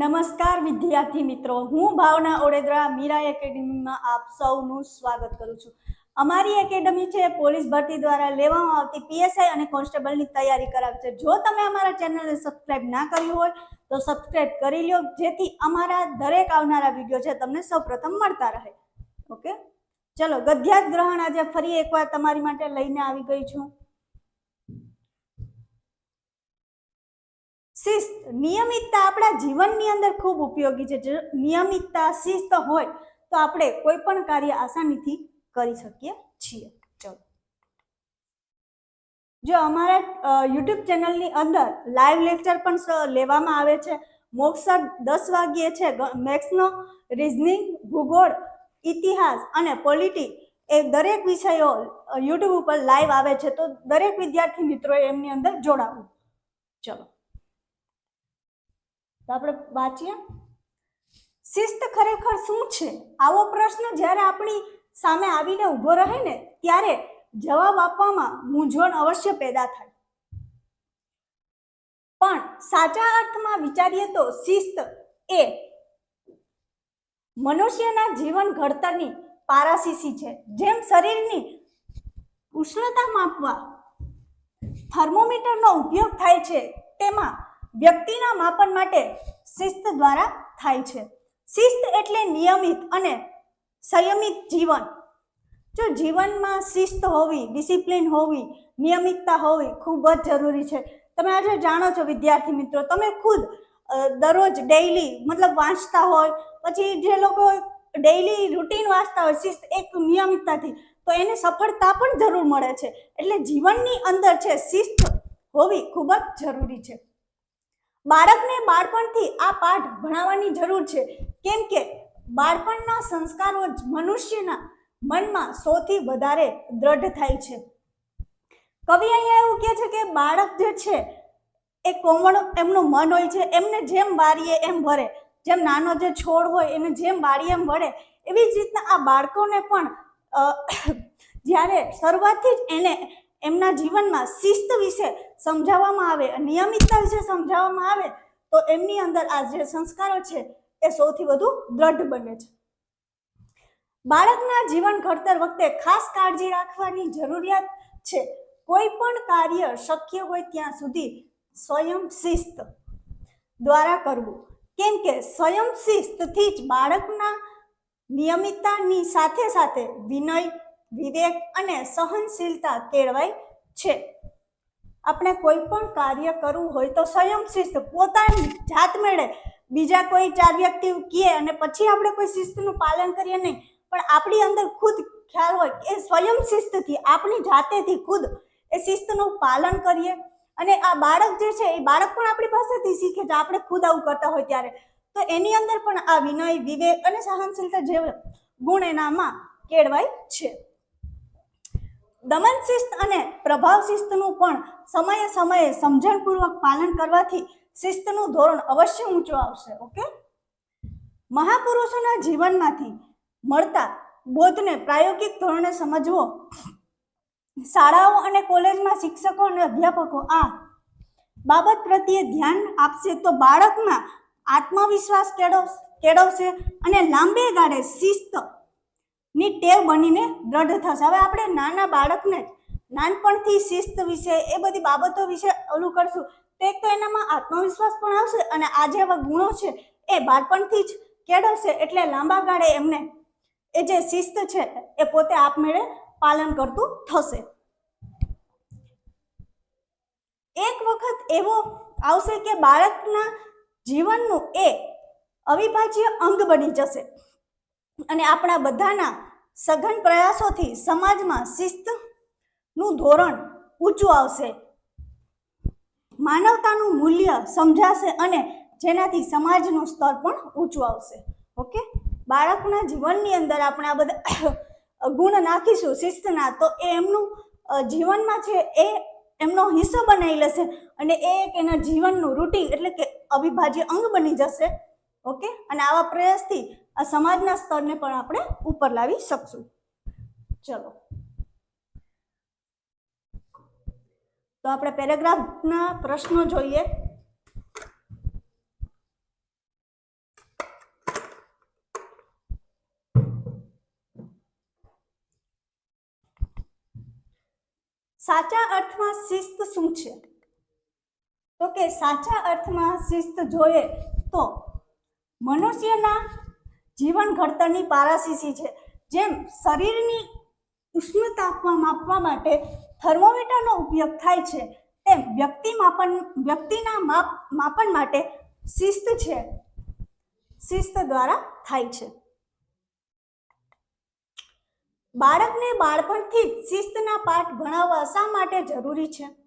નમસ્કાર વિદ્યાર્થી મિત્રો, હું ભાવના ઓડેદરા, મીરા એકેડમીમાં આપ સૌનું સ્વાગત કરું છું. અમારી એકેડમી છે, પોલીસ ભરતી દ્વારા લેવામાં આવતી પીએસઆઈ અને કોન્સ્ટેબલની તૈયારી કરાવે છે. જો તમે અમારા ચેનલને સબસ્ક્રાઇબ ના કર્યું હોય, તો સબસ્ક્રાઇબ કરી લો જેથી અમારા દરેક આવનારા વીડિયો છે, તમને સૌપ્રથમ મળતા રહે. ઓકે? ચલો ગધ્યાત ગ્રહણ આજે ફરી એકવાર તમારી માટે લઈને આવી ગઈ છું. શિસ્ત. નિયમિતતા આપણા જીવનની અંદર ખૂબ ઉપયોગી છે. નિયમિતતા શિસ્ત હોય, તો આપણે કોઈ પણ કાર્ય આસાનીથી કરી શકીએ છીએ. ચલો. જો અમારા યુટ્યુબ ચેનલની અંદર લાઈવ લેક્ચર પણ લેવામાં આવે છે. મોક્ષર દસ વાગ્યે છે. મેથ્સનો રિઝનિંગ ભૂગોળ, ઇતિહાસ અને પોલિટી એ દરેક વિષયો યુટ્યુબ ઉપર લાઈવ આવે છે. તો દરેક વિદ્યાર્થી મિત્રોએ એમની અંદર જોડાવું. ચલો. તો આપણે વાંચીએ. શિસ્ત ખરેખર શું છે? આવો પ્રશ્ન જ્યારે આપણી સામે આવીને ઊભો રહે ને, ત્યારે જવાબ આપવામાં મૂંઝવણ અવશ્ય પેદા થાય. પણ સાચા અર્થમાં વિચારીએ તો શિસ્ત એ મનુષ્યના જીવન ઘડતરની પારાશીસી છે, જેમ શરીરની ઉષ્ણતા માપવા થર્મોમીટરનો ઉપયોગ થાય છે, તેમાં વ્યક્તિના માપન માટે શિસ્ત દ્વારા થાય છે. શિસ્ત એટલે નિયમિત અને સંયમિત જીવન. જો જીવનમાં શિસ્ત હોવી, ડિસિપ્લિન હોવી, નિયમિતતા હોવી ખૂબ જ જરૂરી છે. તમે આજે જાણો છો, વિદ્યાર્થી મિત્રો, તમે ખુદ દરરોજ ડેઈલી મતલબ વાંચતા હોય, પછી જે લોકો ડેઈલી રૂટીન વાંચતા હોય, શિસ્ત એક નિયમિતતાથી, તો એને સફળતા પણ જરૂર મળે છે. એટલે જીવનની અંદર છે, શિસ્ત હોવી ખૂબ જ જરૂરી છે. બાળકને બાળપણથી આ પાઠ ભણાવવાની જરૂર છે. કેમ કે બાળપણના સંસ્કારો જ મનુષ્યના મનમાં સૌથી વધારે દ્રઢ થાય છે. કવિ અહીંયા એવું કહે છે કે બાળક જે છે, એ કોમળ એમનું મન હોય છે. એમને જેમ વારીએ એમ ભરે જેમ નાનો જે છોડ હોય, એને જેમ વારીએ એમ વળે એવી જ રીતના આ બાળકોને પણ જ્યારે શરૂઆતથી જ એને એમના જીવનમાં શિસ્ત વિશે સમજાવવામાં આવે, નિયમિતતા વિશે સમજાવવામાં આવે, તો એમની અંદર આ જે સંસ્કારો છે એ સૌથી વધુ દ્રઢ બને છે. બાળકના જીવન ઘડતર વખતે ખાસ કાળજી રાખવાની જરૂરિયાત છે. કોઈ પણ કાર્ય શક્ય હોય ત્યાં સુધી સ્વયં શિસ્ત દ્વારા કરવું. કેમ કે સ્વયં શિસ્તથી જ બાળકના નિયમિતતાની સાથે સાથે વિનય વિવેક અને સહનશીલતા કેળવાય છે. આપણે કોઈ પણ કાર્ય કરવું હોય તો સ્વયં શિસ્ત પોતાની જાત મેળે. બીજા કોઈ ચાર વ્યક્તિ કહે અને પછી આપણે કોઈ શિસ્તનું પાલન કરીએ નહીં. પણ આપણી અંદર ખુદ ખ્યાલ હોય એ સ્વયં શિસ્તથી આપણી જાતેથી ખુદ એ શિસ્તનું પાલન કરીએ. અને આ બાળક જે છે, એ બાળક પણ આપણી પાસેથી શીખે છે, આપણે ખુદ આવું કરતા હોય ત્યારે. તો એની અંદર પણ આ વિનય, વિવેક અને સહનશીલતા જેવા ગુણ એનામાં કેળવાય છે. દમન શિસ્ત અને પ્રભાવ શિસ્તનું પણ સમયે સમયે સમજણપૂર્વક પાલન કરવાથી શિસ્તનું ધોરણ અવશ્ય ઊંચું આવશે, ઓકે? મહાપુરુષોના જીવનમાંથી મળતા બોધને પ્રાયોગિક ધોરણે સમજવો. શાળાઓ અને કોલેજમાં શિક્ષકો અને અધ્યાપકો આ બાબત પ્રત્યે ધ્યાન આપશે તો બાળકમાં આત્મવિશ્વાસ કેળવ, કેળવશે અને લાંબે ગાળે શિસ્ત ની ટેવ બનીને દ્રઢ થશે. હવે આપણે નાના બાળકને નાનપણથી શિસ્ત વિશે, એ બધી બાબતો વિશે ઓલું કરશું. તો એક તો એનામાં આત્મવિશ્વાસ પણ આવશે અને આ જેવા ગુણો છે, એ બાળપણથી જ કેળવશે એટલે લાંબા ગાળે એમને એ જે શિસ્ત છે, એ પોતે આપમેળે પાલન કરતું થશે. એક વખત એવો આવશે કે બાળકના જીવનનું એ અવિભાજ્ય અંગ બની જશે. અને આપણા બધાના સઘન પ્રયાસોથી સમાજમાં શિસ્તનું ધોરણ ઊંચું આવશે. માનવતાનું મૂલ્ય સમજાશે અને જેનાથી સમાજનું સ્તર પણ ઊંચું આવશે. ઓકે? બાળકના જીવનની અંદર આપણે આ બધા ગુણ નાખીશું, શિસ્તના. તો એ એમનું જીવનમાં છે એ એમનો હિસ્સો બનાવી લેશે અને એ એક એના જીવનનું રૂટીન એટલે કે અવિભાજ્ય અંગ બની જશે. ઓકે? અને આવા પ્રયાસથી આ સમાજના સ્તરને પણ આપણે ઉપર લાવી શકશું. ચલો. તો આપણે પેરેગ્રાફના પ્રશ્નો જોઈએ. સાચા અર્થમાં શિસ્ત શું છે? તો કે સાચા અર્થમાં શિસ્ત જોઈએ તો મનુષ્યના જીવન ઘડતરની પારાસીસી છે. જેમ શરીરની ઉષ્ણ તાપમાન માપવા માટે થર્મોમીટરનો ઉપયોગ થાય છે, તેમ વ્યક્તિ માપન, વ્યક્તિના માપ, માપન માટે શિસ્ત છે. શિસ્ત દ્વારા થાય છે. બાળકને બાળપણથી જ શિસ્તના પાઠ ભણાવવા શા માટે જરૂરી છે?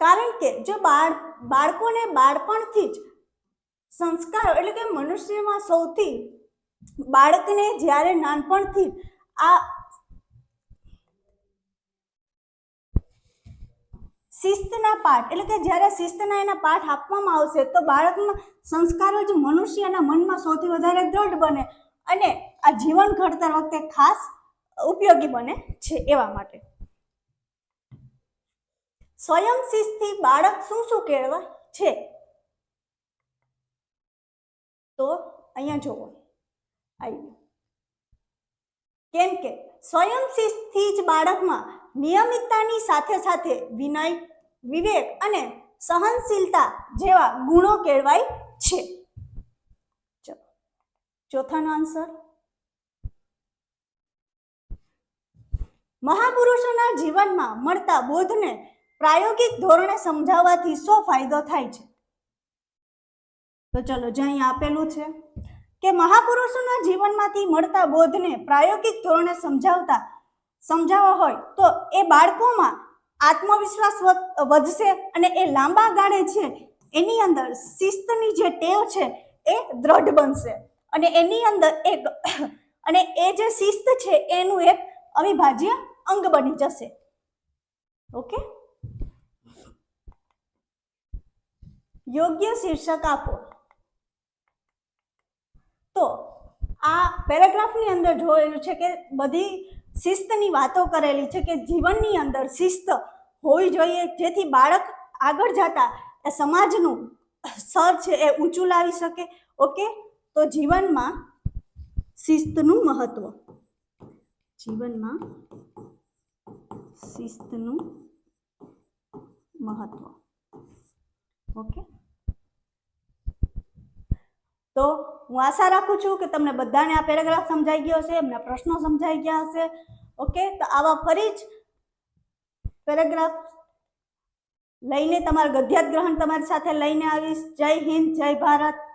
કારણ કે જો બાળ, બાળકોને બાળપણથી જ સંસ્કારો એટલે કે મનુષ્યમાં સૌથી બાળકને જ્યારે નાનપણથી આ શિસ્તના પાઠ એટલે કે જ્યારે શિસ્તના એના પાઠ આપવામાં આવશે તો બાળકના સંસ્કારો જ મનુષ્યના મનમાં સૌથી વધારે દ્રઢ બને અને આ જીવન ઘડતર વખતે ખાસ ઉપયોગી બને છે એવા માટે. સ્વયં શિસ્તથી બાળક શું શું કેળવાય છે? તો અહીંયા જુઓ. આવી કેમ કે સ્વયં શિસ્તથી જ બાળકમાં નિયમિતતાની સાથે સાથે વિનય, વિવેક અને સહનશીલતા જેવા ગુણો કેળવાય છે. ચોથાનો આન્સર મહાપુરુષોના જીવનમાં મળતા બોધને પ્રાયોગિક ધોરણે સમજાવવાથી શો ફાયદો થાય છે? તો ચલો, જે અહીં આપેલું છે કે મહાપુરુષોના જીવનમાંથી મળતા બોધને પ્રાયોગિક ધોરણે સમજાવતા સમજાવવા હોય, તો એ બાળકોમાં આત્મવિશ્વાસ વધ- વધશે અને એ લાંબા ગાળે છે, એની અંદર શિસ્તની જે ટેવ છે એ દ્રઢ બનશે. અને એની અંદર એક અને એ જે શિસ્ત છે એનું એક અવિભાજ્ય અંગ બની જશે. ઓકે? યોગ્ય શીર્ષક આપો. તો આ પેરેગ્રાફની અંદર જોયેલું છે કે બધી શિસ્તની વાતો કરેલી છે કે જીવનની અંદર શિસ્ત હોવી જોઈએ, જેથી બાળક આગળ જતા એ સમાજનું સર છે એ ઊંચું લાવી શકે. ઓકે? તો જીવનમાં શિસ્તનું મહત્વ. જીવનમાં શિસ્તનું મહત્વ. ઓકે? તો હું આશા રાખું છું કે તમને બધાને આ પેરેગ્રાફ સમજાઈ ગયો હશે, એમના પ્રશ્નો સમજાઈ ગયા હશે. ઓકે, તો આવા ફરી જ પેરેગ્રાફ લઈને તમારા ગધ્યાત ગ્રહણ તમારી સાથે લઈને આવીશ. જય હિન્દ, જય ભારત.